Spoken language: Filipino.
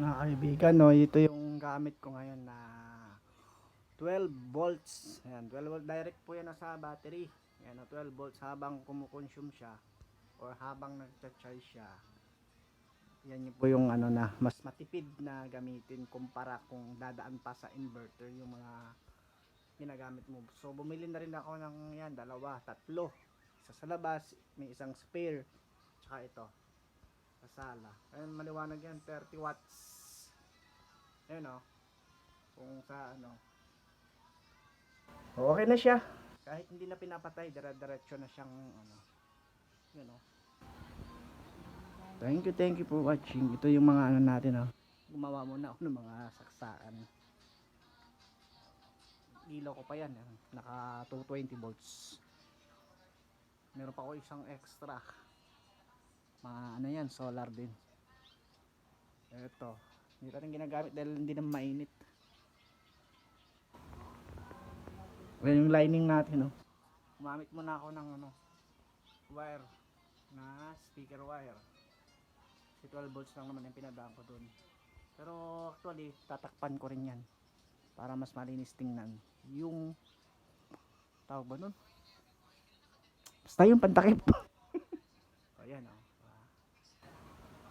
Mga kaibigan, no, ito yung gamit ko ngayon na 12 volts. Ayan, 12 volt direct po yan sa battery. Ayan, no, 12 volts habang kumukonsume siya or habang nagcha-charge siya. Yan yung po yung ano na mas matipid na gamitin kumpara kung dadaan pa sa inverter yung mga ginagamit mo. So bumili na rin ako ng yan, dalawa, tatlo. Isa sa labas, may isang spare, tsaka ito sa sala. Ayun, maliwanag yan, 30 watts. Ayun o. Kung sa ano. O, Okay na siya. Kahit hindi na pinapatay, dire-diretso na siyang ano. Yun o. Thank you, thank you for watching. Ito yung mga ano natin o. Gumawa muna ako ng mga saksaan. Ilaw ko pa yan. eh. Naka 220 volts. Meron pa ako isang extra mga ano yan, solar din. Ito. Hindi pa rin ginagamit dahil hindi na mainit. Ayan yung lining natin, no. Gumamit muna ako ng ano, wire na speaker wire. Si 12 volts lang naman yung pinadaan ko dun. Pero actually, tatakpan ko rin yan. Para mas malinis tingnan. Yung tawag ba nun? Basta yung pantakip. o yan, oh.